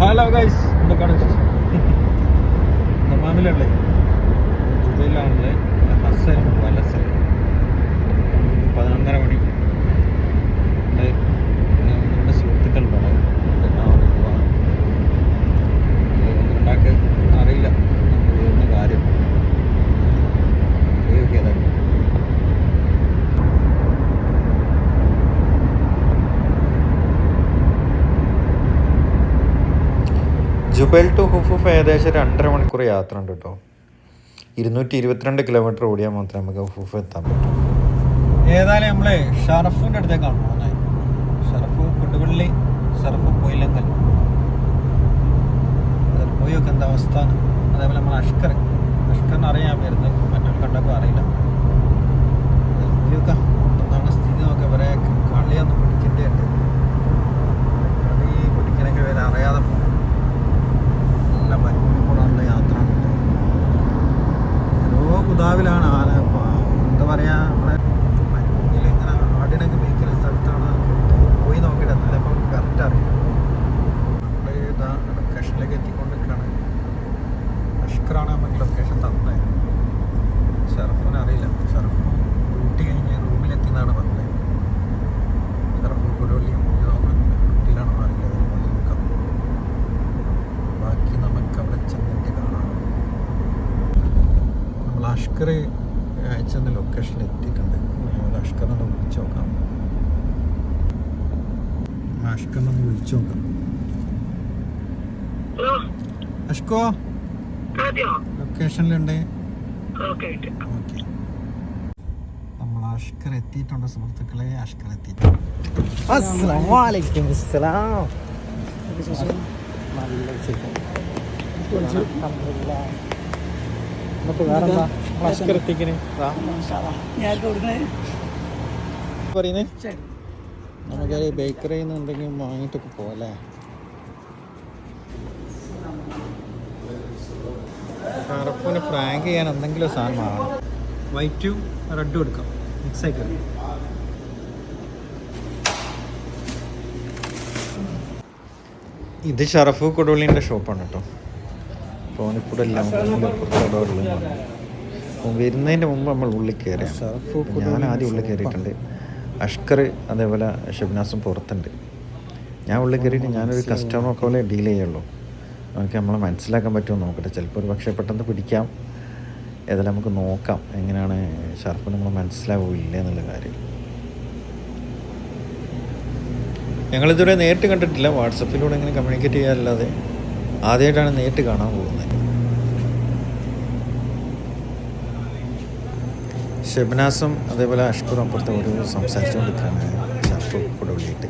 Hello guys എന്തൊക്കെയാണ് വിശേഷം? ദമാമിലുള്ളേ ജുബൈലാണല്ലേ ഹസ്സൻ വലസൻ പതിനൊന്നര മണി. രണ്ട് സുഹൃത്തുക്കളുണ്ടാവും ഉണ്ടാക്ക് അറിയില്ല നമ്മൾ ചെയ്യുന്ന കാര്യം ഏതൊക്കെയാണ് ജുബൈൽ ടു ഹുഫുഫ് ഏകദേശം രണ്ടര മണിക്കൂർ യാത്ര ഉണ്ട് കേട്ടോ. ഇരുന്നൂറ്റി ഇരുപത്തിരണ്ട് കിലോമീറ്റർ ഓടിയാൽ മാത്രമേ നമുക്ക് ഹുഫുഫ് എത്താൻ പറ്റൂ. ഏതായാലും നമ്മളെ ഷറഫിന്റെ അടുത്തേക്കാണ് പോകുന്നത് ഷറഫ് കൊടുവള്ളി ഷറഫ് പോയില്ലെങ്കിൽ അതിൽ പോയൊക്കെ എന്താ അവസ്ഥ. അതേപോലെ നമ്മൾ അഷ്കർ. അഷ്കറിന് അറിയാൻ വരുന്നത് മറ്റൊരു കണ്ടപ്പോൾ അറിയില്ല. അതിൽ പോയൊക്കെ എന്താണ് സ്ഥിതി നോക്കി. ഇവരെ കളിയൊന്നും പിടിക്കേണ്ടതുണ്ട്. കളി പിടിക്കണമെങ്കിൽ ഇവരെ അറിയാതെ പോകണം നല്ല മരുഭൂമി കൂടാനുള്ള യാത്ര ഉണ്ട് ഏതോ കുതാവിലാണ് ആന പ- എന്താ പറയാ നമ്മളെ മരുഭൂമിയിൽ ഇങ്ങനെ ആടിനൊക്കെ മേയ്ക്കുന്ന സ്ഥലത്താണ് പോയി നോക്കിയിട്ട് എന്നാലും അപ്പം കറക്റ്റ് അറിയാം നമ്മൾ ഇതാ ലൊക്കേഷനിലേക്ക് എത്തിക്കൊണ്ടിരിക്കുകയാണ് അഷ്കറാണ് നമുക്ക് ലൊക്കേഷൻ തന്നത് ഷറഫിന് അറിയില്ല ഷറഫ് ഡ്യൂട്ടി കഴിഞ്ഞ് റൂമിലെത്തി എന്നാണ് പറഞ്ഞത് ഷറഫ് കൊടുവള്ളിയും ഡ്യൂട്ടിയിലാണോ അറിയില്ല അതിന് പോയി നോക്കാം ബാക്കി നമുക്ക് അവിടെ ചെന്നിട്ട് കാണാം നമ്മൾ അഷ്കർ അയച്ചെന്ന ലൊക്കേഷനിൽ എത്തിയിട്ടുണ്ട് നമ്മൾ അഷ്കറിനൊന്ന് വിളിച്ചു നോക്കാം അഷ്കറിനൊന്ന് വിളിച്ചു നോക്കാം അഷ്കോ ലൊക്കേഷനിലുണ്ട് ഓക്കെ ഓക്കെ നമ്മൾ അഷ്കർ എത്തിയിട്ടുണ്ട് സുഹൃത്തുക്കളെ അഷ്കർ എത്തിയിട്ടുണ്ട് അസ്സലാമലൈക്കും അസ്സലാം ഈ ബേക്കറിയിൽ നിന്ന് എന്തെങ്കിലും വാങ്ങിയിട്ടൊക്കെ പോകല്ലേ കറുപ്പിന് ഫ്രാങ്ക് ചെയ്യാൻ എന്തെങ്കിലും സാധനം വാങ്ങണം. വൈറ്റും റെഡും എടുക്കാം. മിക്സ് ആക്കി ഇത് ഷറഫ് കൊടുവള്ളിന്റെ ഷോപ്പാണ് കേട്ടോ. തോന്നിക്കൂടെ എല്ലാം വരുന്നതിന്റെ മുമ്പ് നമ്മൾ ഉള്ളിൽ കയറിയാണ്. ഞാൻ ആദ്യം ഉള്ളിൽ കയറിയിട്ടുണ്ട്. അഷ്കർ അതേപോലെ ഷബ്നാസും പുറത്തുണ്ട്. ഞാൻ ഉള്ളിൽ കയറിയിട്ട് ഞാനൊരു കസ്റ്റമർ പോലെ ഡീൽ ചെയ്യുള്ളൂ. നമുക്ക് നമ്മളെ മനസ്സിലാക്കാൻ പറ്റുമോ നോക്കട്ടെ. ചിലപ്പോൾ ഒരു പക്ഷേ പെട്ടെന്ന് പിടിക്കാം. ഏതായാലും നമുക്ക് നോക്കാം എങ്ങനെയാണ് ഷർഫ് നമ്മൾ മനസ്സിലാവില്ല എന്നുള്ള കാര്യം. ഞങ്ങളിതുവരെ നേരിട്ട് കണ്ടിട്ടില്ല. വാട്സപ്പിലൂടെ ഇങ്ങനെ കമ്മ്യൂണിക്കേറ്റ് ചെയ്യാറില്ലാതെ ആദ്യമായിട്ടാണ് നേരിട്ട് കാണാൻ പോകുന്നത്. ഷെബനാസും അതേപോലെ അഷ്കുറും അപ്പുറത്തെ ഒരു സംസാരിച്ചുകൊണ്ടിരിക്കുകയാണ്. ഷർട്ട് കൂടെ വിളിയിട്ട്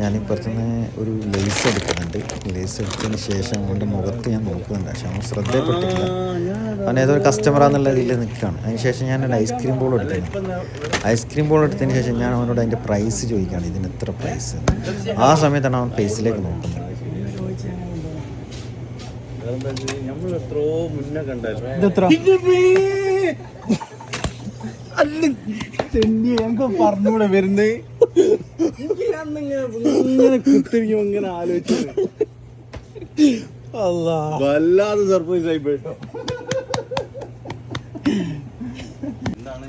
ഞാനിപ്പുറത്തുനിന്ന് ഒരു ലേസ് എടുക്കുന്നുണ്ട്. ലേസ് എടുത്തതിന് ശേഷം അവന്റെ മുഖത്ത് ഞാൻ നോക്കുന്നുണ്ട്. പക്ഷെ അവൻ ശ്രദ്ധയപ്പെട്ടിട്ടില്ല അവൻ ഏതൊരു കസ്റ്റമറാന്നുള്ള രീതിയിൽ നിൽക്കുകയാണ്. അതിന് ശേഷം ഞാൻ ഒരു ഐസ്ക്രീം ബോൾ എടുക്കുന്നു ഐസ്ക്രീം ബോൾ എടുത്തതിന് ശേഷം ഞാൻ അവനോട് അതിന്റെ പ്രൈസ് ചോദിക്കുകയാണ്. ഇതിന് എത്ര പ്രൈസ് ആ സമയത്താണ് അവൻ ഫേസിലേക്ക് നോക്കുന്നത്. നമ്മൾ എത്രയോ മുന്നേ കണ്ടായിരുന്നു. ഇതെത്ര ഞങ്ങൾക്ക് പറഞ്ഞൂടെ വരുന്നത് ഇങ്ങനെ കുത്തിരിക്കും ഇങ്ങനെ ആലോചിച്ചു വല്ലാതെ സർപ്രൈസ് ആയി പോയിട്ടോ എന്താണ്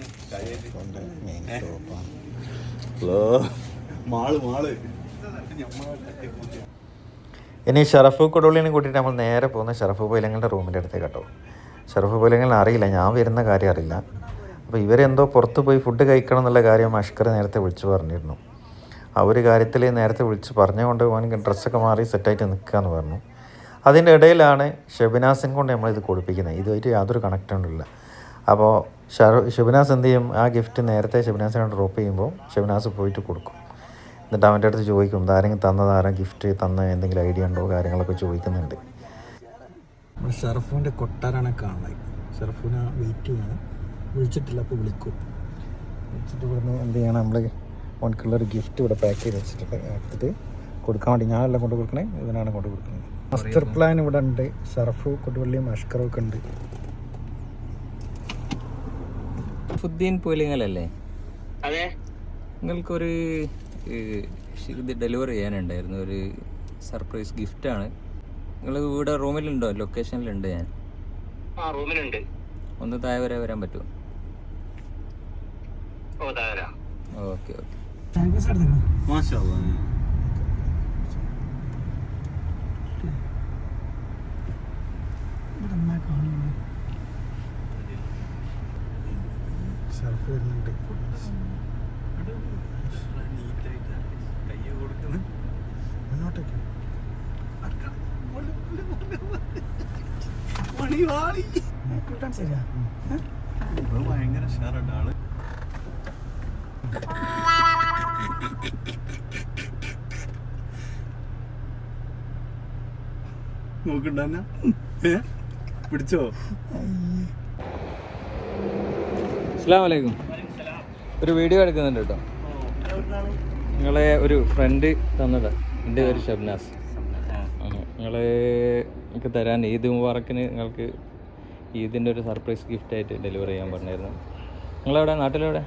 ഹലോ. Mall mall. ഇനി ഷറഫ് കൊടുവള്ളിനെ കൂട്ടിയിട്ട് നമ്മൾ നേരെ പോകുന്ന ഷറഫ് പൊയിലങ്ങളുടെ റൂമിന്റെ അടുത്തേക്ക് കേട്ടോ. ഷറഫ് പോയിലങ്ങൾ അറിയില്ല ഞാൻ വരുന്ന കാര്യം അറിയില്ല. അപ്പോൾ ഇവരെന്തോ പുറത്ത് പോയി ഫുഡ് കഴിക്കണം എന്നുള്ള കാര്യം അഷ്കർ നേരത്തെ വിളിച്ചു പറഞ്ഞിരുന്നു. ആ ഒരു കാര്യത്തിൽ നേരത്തെ വിളിച്ച് പറഞ്ഞുകൊണ്ട് ഓൻ ഡ്രസ്സൊക്കെ മാറി സെറ്റായിട്ട് നിൽക്കുക എന്ന് പറഞ്ഞു. അതിന്റെ ഇടയിലാണ് ഷെബിനാസിനെ കൊണ്ട് നമ്മളിത് കൊടുപ്പിക്കുന്നത്. ഇതുമായിട്ട് യാതൊരു കണക്റ്റും അപ്പോൾ ഷെബിനാസ് എന്ത് ചെയ്യും? ആ ഗിഫ്റ്റ് നേരത്തെ ഷെബിനാസിനെ ഡ്രോപ്പ് ചെയ്യുമ്പോൾ ഷെബിനാസ് പോയിട്ട് കൊടുക്കും. എന്നിട്ട് അവന്റെ അടുത്ത് ചോദിക്കും ഇതാരെങ്കിലും തന്നത് ആരാ? ഗിഫ്റ്റ് തന്ന എന്തെങ്കിലും ഐഡിയ ഉണ്ടോ? കാര്യങ്ങളൊക്കെ ചോദിക്കുന്നുണ്ട്. ഷറഫുവിന്റെ കൊട്ടാരാണ് കാണുന്നത്. ഷറഫുവിനെ വെയിറ്റ് ചെയ്യണം വിളിച്ചിട്ടില്ല അപ്പോൾ വിളിക്കും. വിളിച്ചിട്ട് ഇവിടുന്ന് എന്ത് ചെയ്യണം? നമ്മൾ ഓനക്കുള്ളൊരു ഗിഫ്റ്റ് ഇവിടെ പാക്ക് ചെയ്ത് വെച്ചിട്ടുണ്ട്. എടുത്തിട്ട് കൊടുക്കാൻ വേണ്ടി ഞാനല്ല കൊണ്ട് കൊടുക്കണേ ഇതിനാണ് കൊണ്ട് കൊടുക്കുന്നത്. മാസ്റ്റർ പ്ലാൻ ഇവിടെ ഉണ്ട്. ഷറഫു കൊടുവള്ളിയും അഷ്കറും ഒക്കെ ഉണ്ട്. ഫുദ്ദീൻ പൂലിങ്ങലല്ലേ? അതെ. നിങ്ങൾക്കൊരു ഇത് ഡെലിവറി ചെയ്യാനുണ്ടായിരുന്നു. ഒരു സർപ്രൈസ് ഗിഫ്റ്റാണ് നിങ്ങൾ ഇവിടെ റൂമിലുണ്ടോ ലൊക്കേഷനിലുണ്ട് ഞാൻ. ആ റൂമിലുണ്ട് ഒന്ന് താഴെ വരെ വരാൻ പറ്റുമോ? Okay okay. മാഷാ ഭയങ്കര ഉഷാറുണ്ട് ആൾ നോക്കണ്ട പിടിച്ചോ? അസ്സാം വലൈക്കും ഒരു വീഡിയോ എടുക്കുന്നുണ്ട് കേട്ടോ. നിങ്ങളെ ഒരു ഫ്രണ്ട് തന്നതാ. എന്റെ പേര് ഷബ്നാസ്. നിങ്ങൾ എനിക്ക് തരാൻ ഈദ് മുബാറക്കിന് നിങ്ങൾക്ക് ഈദിന്റെ ഒരു സർപ്രൈസ് ഗിഫ്റ്റ് ആയിട്ട് ഡെലിവറി ചെയ്യാൻ പറഞ്ഞായിരുന്നു. നിങ്ങളെവിടെ? നാട്ടിലെവിടെ?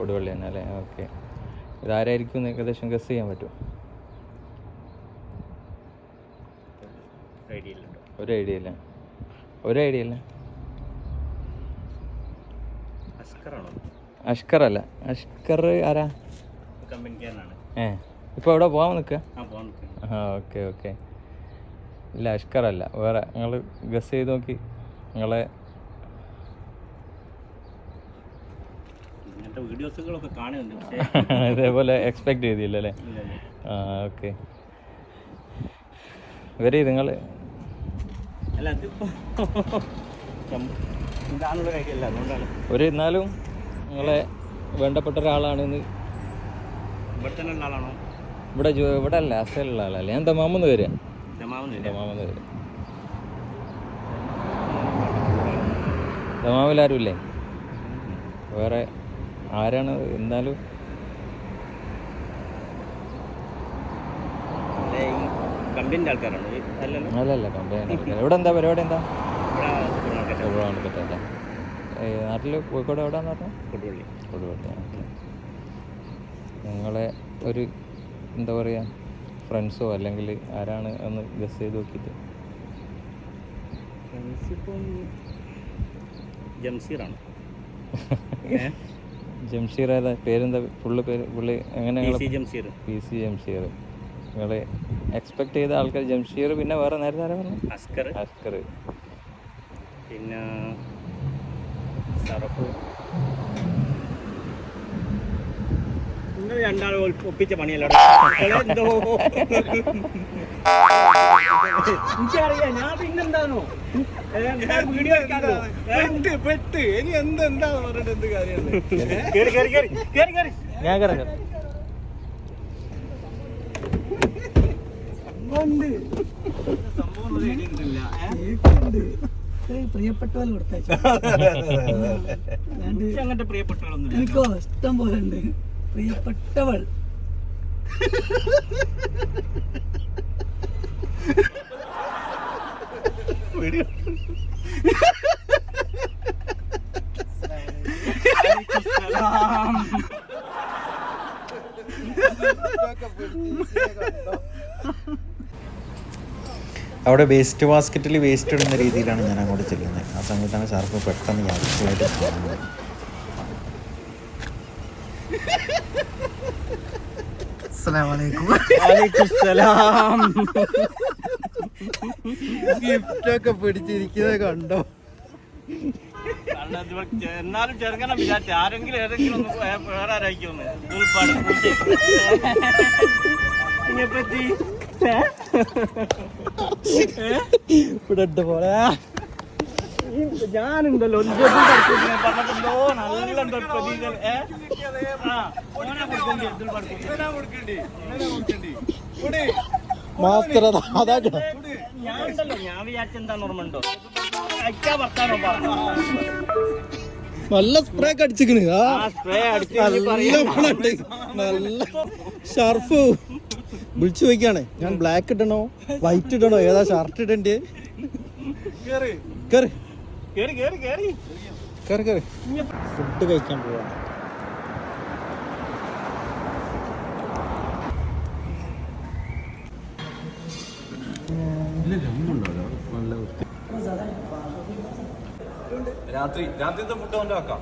കൊടുവള്ളി തന്നെ അല്ലേ? ഓക്കെ ഇതാരായിരിക്കും എന്ന് ഏകദേശം ഗസ് ചെയ്യാൻ പറ്റും ഒരു ഐഡിയ ഇല്ല ഒരു ഐഡിയ ഇല്ല അഷ്കർ അല്ല അഷ്കർ ആരാ ഏ ഇപ്പൊ എവിടെ? പോവാൻ നിക്ക ആ ഓക്കെ ഓക്കെ. ഇല്ല അഷ്കർ അല്ല വേറെ നിങ്ങൾ ഗസ് ചെയ്ത് നോക്കി. നിങ്ങളെ വീഡിയോസുകളൊക്കെ കാണുന്നുണ്ട്. പക്ഷേ ഇതേപോലെ എക്സ്പെക്ട് ചെയ്തില്ല അല്ലേ? ആ ഓക്കെ വരെ നിങ്ങൾ അല്ല അതിപ്പോ ഇതാണുള്ള കാര്യമല്ല അതുകൊണ്ടാണ്. ഒരു എന്നാലും നിങ്ങളെ വേണ്ടപ്പെട്ട ഒരാളാണെന്ന് ഇവിടെ തന്നെ ഉള്ള ആളാണോ? ഇവിടെ ഇവിടെ അല്ല അസലുള്ള ആളല്ലേ. ഞാൻ ദമാമെന്ന് വരിക ദമാമെന്ന് വരിക ദമാമിൽ വേറെ ആരാണ് എന്നാലും ആൾക്കാരാണ്. അല്ലല്ലോ. അല്ലല്ല കമ്പനി ഇവിടെ എന്താ പരിപാടി എന്താ? സൂപ്പർ മാർക്കറ്റ് നാട്ടിൽ കോഴിക്കോട് എവിടെയാന്ന് പറഞ്ഞു? കൊടുവള്ളി. നിങ്ങളെ ഒരു എന്താ പറയുക ഫ്രണ്ട്സോ അല്ലെങ്കിൽ ആരാണ് എന്ന് ഗസ് ചെയ്ത് നോക്കിയിട്ട്? ഇപ്പം ജംസീറാണ്. ജംഷീർ ഏതാ? പേരെന്താ? ഫുള്ള് പേര്? പുള്ളി എങ്ങനെയാണ് പി നിങ്ങൾ C Jamseer P C Jamsheer. നിങ്ങൾ എക്സ്പെക്ട് ചെയ്ത ആൾക്കാർ ജംഷീർ പിന്നെ വേറെ നേരത്തെ ആരാ പറഞ്ഞു? അസ്കർ. അസ്കർ. പിന്നെ സറഫ്. നിങ്ങൾ രണ്ടാൾ ഒപ്പിച്ച പണിയല്ലോ എന്തോ എനിക്കറിയാം ഞാൻ പിന്നെന്താണോ വീഡിയോ പെട്ട് ഇനി എന്ത് എന്താ പറഞ്ഞിട്ട് എന്ത് കാര്യമാണ് കേറി കേറി കേറി കേറി കേറി ഞാൻ കിടക്കാം പ്രിയപ്പെട്ടവർ എനിക്ക് അങ്ങനത്തെ പ്രിയപ്പെട്ടവരൊന്നും എനിക്കോ ഇഷ്ടം പോലെ ഉണ്ട് പ്രിയപ്പെട്ടവൾ. അവിടെ വേസ്റ്റ് ബാസ്ക്കറ്റിൽ വേസ്റ്റ് ഇടുന്ന രീതിയിലാണ് ഞാൻ അങ്ങോട്ട് ചെല്ലുന്നത് ആ സമയത്താണ് സാർക്ക് പെട്ടെന്ന് കാണുന്നത് ഗിഫ്റ്റൊക്കെ പിടിച്ചിരിക്കുന്നത് കണ്ടോ? ഇവിടെ എന്നാലും ചെറുക്കണം വിചാരിച്ച ആരെങ്കിലും ഏതെങ്കിലും ഒന്ന് വേറെ ആരായിക്കൊന്ന് ഒഞ്ചതും പഠിപ്പിക്കുന്നത് പറഞ്ഞപ്പോ നല്ല അതാ. ഞാനുണ്ടല്ലോ. ഞാൻ വിചാരിച്ച എന്താന്ന് ഓർമ്മ ഉണ്ടോ? അയക്കാ വർത്താനോ പറഞ്ഞു നല്ല സ്പ്രേ ഒക്കെ അടിച്ചിക്കണ്. ആ. ആ സ്പ്രേ അടിച്ച് ഇനി നല്ല നല്ല ഷർഫ് വിളിച്ചു ചോദിക്കാണ് ഞാൻ ബ്ലാക്ക് ഇടണോ? വൈറ്റ് ഇടണോ? ഏതാ ഷർട്ട് ഇടണ്ടേ കേറ്. കേറി കേറി കേറി. കേറ് കേറ്. ഫുഡ് കഴിക്കാൻ പോവാ. രാത്രി രാത്രിത്തെ ഫുഡ് കൊണ്ട് വെക്കാം.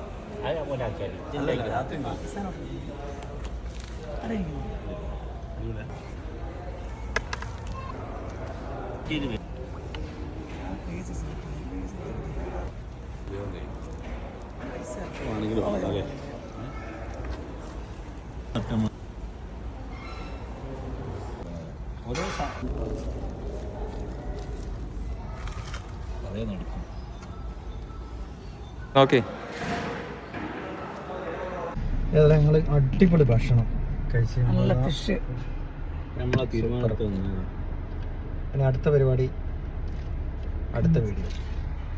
ഓക്കെ. ഏതായാലും ഞങ്ങൾ അടിപൊളി ഭക്ഷണം കഴിച്ച് നല്ല ഫിഷ് ഇനി അടുത്ത പരിപാടി അടുത്ത വീഡിയോ.